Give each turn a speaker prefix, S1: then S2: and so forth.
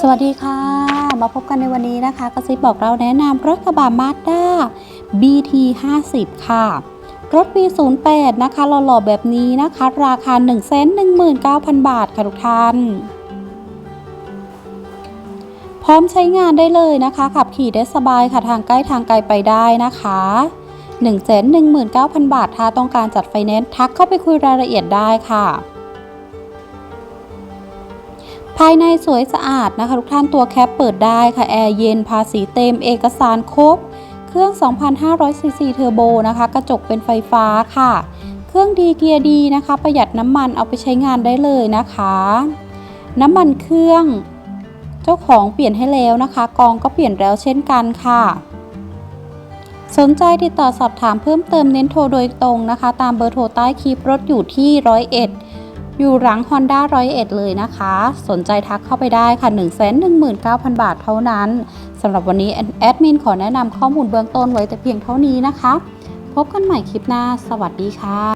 S1: สวัสดีค่ะ มาพบกันในวันนี้นะคะกระซิบบอกเราแนะนำรถกระบะมาสด้า BT 50ค่ะ รถปี 08 นะคะหล่อๆแบบนี้นะคะ ราคา 119,000 บาทค่ะทุกท่าน พร้อมใช้งานได้เลยนะคะ ขับขี่ได้สบายค่ะทางใกล้ทางไกลไปได้นะคะ119,000 บาท ถ้าต้องการจัดไฟแนนซ์ทักเข้าไปคุยรายละเอียดได้ค่ะ ภายในสวยสะอาดนะคะ ทุกท่านตัวแคปเปิดได้ค่ะแอร์เย็นภาษีเต็มเอกสารครบ เครื่อง 2,500ซีซีเทอร์โบนะคะ กระจกเป็นไฟฟ้าค่ะ เครื่องดีเกียร์ดีนะคะ ประหยัดน้ำมันเอาไปใช้งานได้เลยนะคะ น้ำมันเครื่อง เจ้าของเปลี่ยนให้แล้วนะคะ กองก็เปลี่ยนแล้วเช่นกันค่ะ สนใจติดต่อสอบถามเพิ่มเติมเน้นโทรโดยตรงนะคะ ตามเบอร์โทรใต้คลิปรถอยู่ที่ร้อยเอ็ด อยู่หลัง Honda 101 เลยนะคะ สนใจทักเข้าไปได้ค่ะ 119,000 บาทเท่านั้นสำหรับวันนี้แอดมินขอแนะนำข้อมูลเบื้องต้นไว้แต่เพียงเท่านี้นะคะ พบกันใหม่คลิปหน้า สวัสดีค่ะ